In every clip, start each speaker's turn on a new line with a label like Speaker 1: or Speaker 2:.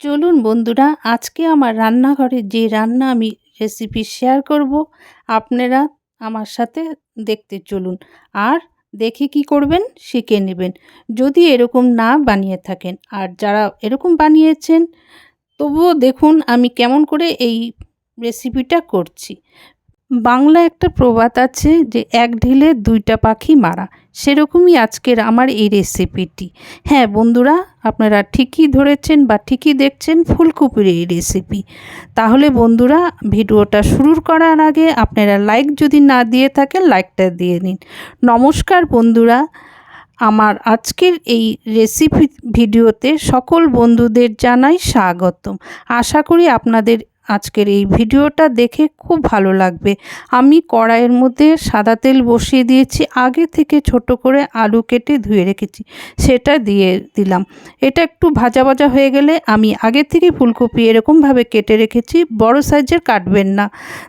Speaker 1: চলুন বন্ধুরা, আজকে আমার রান্নাঘরে যে রান্না আমি রেসিপি শেয়ার করব, আপনারা আমার সাথে দেখতে চলুন। আর দেখে কি করবেন, শিখে নেবেন। যদি এরকম না বানিয়ে থাকেন, আর যারা এরকম বানিয়েছেন, তবুও দেখুন আমি কেমন করে এই রেসিপিটা করছি। বাংলা একটা প্রবাদ আছে যে, এক ঢিলে দুইটা পাখি মারা। সেরকমই আজকের আমার এই রেসিপিটি হ্যাঁ বন্ধুরা, আপনারা ঠিকই ধরেছেন বা ঠিকই দেখছেন ফুলকপির এই রেসিপি তাহলে বন্ধুরা, ভিডিওটা শুরু করার আগে আপনারা লাইক যদি না দিয়ে থাকেন লাইকটা দিয়ে নিন। নমস্কার বন্ধুরা, আমার আজকের এই রেসিপি ভিডিওতে সকল বন্ধুদের জানাই স্বাগতম। আশা করি আপনাদের আজকের এই ভিডিওটা দেখে খুব ভালো লাগবে। আমি কড়াইয়ের মধ্যে সাদা তেল বসিয়ে দিয়েছি, আগে থেকে ছোট করে আলু কেটে ধুয়ে রেখেছি, সেটা দিয়ে দিলাম। এটা একটু ভাজা ভাজা হয়ে গেলে আমি আগে থেকে ফুলকপি এরকমভাবে কেটে রেখেছি, বড় সাইজের কাটবেন না।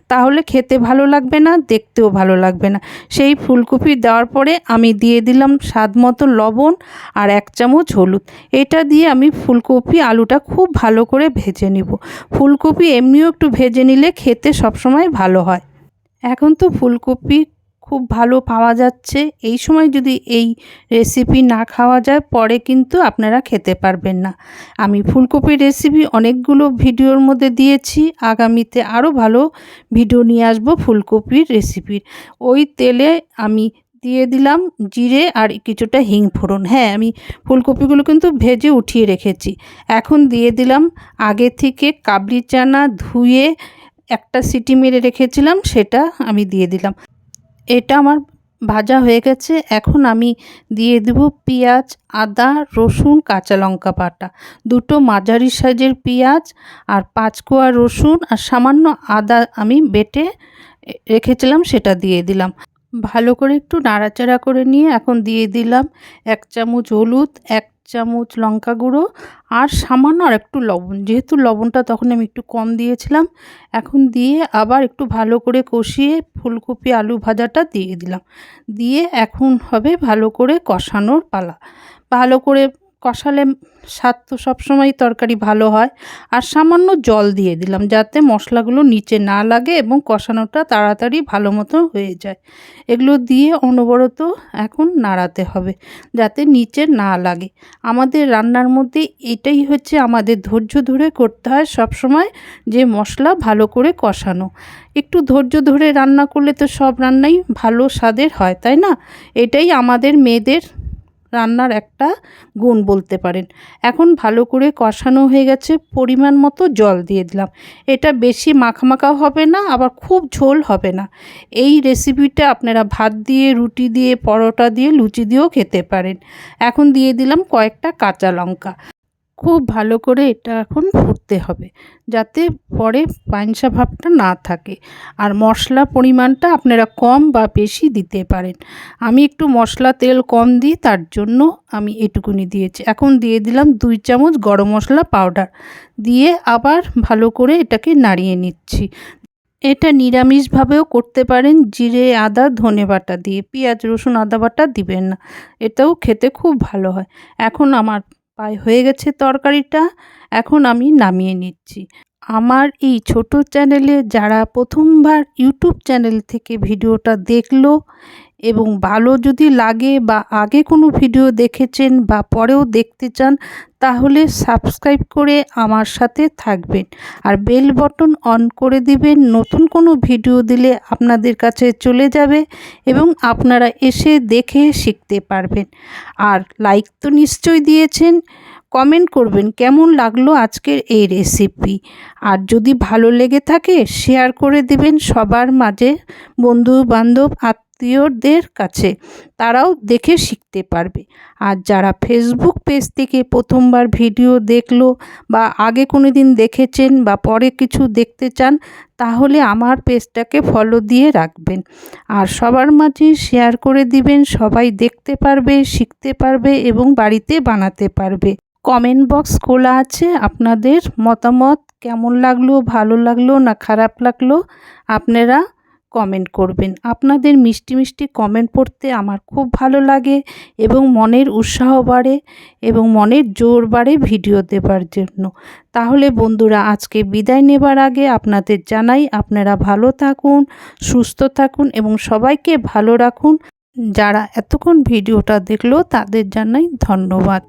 Speaker 1: তাহলে খেতে ভালো লাগবে না, দেখতেও ভালো লাগবে না। সেই ফুলকপি দেওয়ার পরে আমি দিয়ে দিলাম স্বাদ মতো লবণ আর এক চামচ হলুদ। এটা দিয়ে আমি ফুলকপি আলুটা খুব ভালো করে ভেজে নিব। ফুলকপি এমনিও একটু ভেজে নিলে খেতে সবসময় ভালো হয়। এখন তো ফুলকপি খুব ভালো পাওয়া যাচ্ছে। এই সময় যদি এই রেসিপি না খাওয়া যায়, পরে কিন্তু আপনারা খেতে পারবেন না। আমি ফুলকপির রেসিপি অনেকগুলো ভিডিওর মধ্যে দিয়েছি। আগামীতে আরও ভালো ভিডিও নিয়ে আসব ফুলকপির রেসিপির ওই তেলে আমি দিয়ে দিলাম জিরে আর কিছুটা হিং ফোড়ন। হ্যাঁ আমি ফুলকপিগুলো কিন্তু ভেজে উঠিয়ে রেখেছি। এখন দিয়ে দিলাম আগে থেকে কাবলি চানা ধুয়ে একটা সিটি মেরে রেখেছিলাম, সেটা আমি দিয়ে দিলাম। এটা আমার ভাজা হয়ে গেছে। এখন আমি দিয়ে দেব পেঁয়াজ, আদা, রসুন, কাঁচা লঙ্কা বাটা। দুটো মাঝারি সাইজের পেঁয়াজ আর পাঁচ কোয়া রসুন আর সামান্য আদা আমি বেটে রেখেছিলাম, সেটা দিয়ে দিলাম। ভালো করে একটু নাড়াচাড়া করে নিয়ে এখন দিয়ে দিলাম এক চামচ হলুদ, এক চামচ লঙ্কা গুঁড়ো আর সামান্য আর একটু লবণ। যেহেতু লবণটা তখন আমি একটু কম দিয়েছিলাম, এখন দিয়ে আবার একটু ভালো করে কষিয়ে ফুলকপি আলু ভাজাটা দিয়ে দিলাম। দিয়ে এখন হবে ভালো করে কষানোর পালা। ভালো করে কষালে স্বাদ তো সবসময় তরকারি ভালো হয়। আর সামান্য জল দিয়ে দিলাম যাতে মশলাগুলো নিচে না লাগে এবং কষানোটা তাড়াতাড়ি ভালো মতো হয়ে যায়। এগুলো দিয়ে অনবরত এখন নাড়াতে হবে যাতে নিচে না লাগে। আমাদের রান্নার মধ্যে এটাই হচ্ছে আমাদের ধৈর্য ধরে করতে হয় সবসময় যে মশলা ভালো করে কষানো। একটু ধৈর্য ধরে রান্না করলে তো সব রান্নাই ভালো স্বাদের হয়, তাই না? এটাই আমাদের মেয়েদের রান্নার একটা গুণ বলতে পারেন। এখন ভালো করে কষানো হয়ে গেছে, পরিমাণ মতো জল দিয়ে দিলাম। এটা বেশি মাখামাখা হবে না, আবার খুব ঝোল হবে না। এই রেসিপিটা আপনারা ভাত দিয়ে, রুটি দিয়ে, পরোটা দিয়ে, লুচি দিয়েও খেতে পারেন। এখন দিয়ে দিলাম কয়েকটা কাঁচা লঙ্কা। খুব ভালো করে এটা এখন ফুটতে হবে, যাতে পরে পাইনসা ভাবটা না থাকে। আর মশলা পরিমাণটা আপনারা কম বা বেশি দিতে পারেন। আমি একটু মশলা তেল কম দিই, তার জন্য আমি এটুকুনি দিয়েছি। এখন দিয়ে দিলাম দুই চামচ গরম মশলা পাউডার। দিয়ে আবার ভালো করে এটাকে নাড়িয়ে নিচ্ছি। এটা নিরামিষভাবেও করতে পারেন, জিরে, আদা, ধনে বাটা দিয়ে। পেঁয়াজ, রসুন, আদা বাটা দিবেন না। এটাও খেতে খুব ভালো হয়। এখন আমার প্রায় হয়ে গেছে তরকারিটা, এখন আমি নামিয়ে নিচ্ছি। আমার এই ছোট চ্যানেলে যারা প্রথমবার ইউটিউব চ্যানেল থেকে ভিডিওটা দেখল এবং ভালো যদি লাগে বা আগে কোনো ভিডিও দেখেছেন বা পরেও দেখতে চান, তাহলে সাবস্ক্রাইব করে আমার সাথে থাকবেন। আর বেল বটন অন করে দিবেন, নতুন কোনো ভিডিও দিলে আপনাদের কাছে চলে যাবে এবং আপনারা এসে দেখে শিখতে পারবেন। আর লাইক তো নিশ্চয়ই দিয়েছেন, কমেন্ট করবেন কেমন লাগল আজকের এই রেসিপি। আর যদি ভালো লেগে থাকে, শেয়ার করে দিবেন সবার মাঝে বন্ধু বান্ধব আত্মীয়দের কাছে তারাও দেখে শিখতে পারবে। আর যারা ফেসবুক পেজ থেকে প্রথমবার ভিডিও দেখল বা আগে কোনো দিন দেখেছেন বা পরে কিছু দেখতে চান, তাহলে আমার পেজটাকে ফলো দিয়ে রাখবেন। আর সবার মাঝে শেয়ার করে দিবেন, সবাই দেখতে পারবে, শিখতে পারবে এবং বাড়িতে বানাতে পারবে। কমেন্ট বক্স খোলা আছে, আপনাদের মতামত কেমন লাগল, ভালো লাগল না খারাপ লাগল, আপনারা কমেন্ট করবেন। আপনাদের মিষ্টি মিষ্টি কমেন্ট পড়তে আমার খুব ভালো লাগে এবং মনের উৎসাহ বাড়ে এবং মনের জোর বাড়ে ভিডিও দেবার জন্য। তাহলে বন্ধুরা, আজকে বিদায় নেবার আগে আপনাদের জানাই, আপনারা ভালো থাকুন, সুস্থ থাকুন এবং সবাইকে ভালো রাখুন। যারা এতক্ষণ ভিডিওটা দেখল, তাদের জানাই ধন্যবাদ।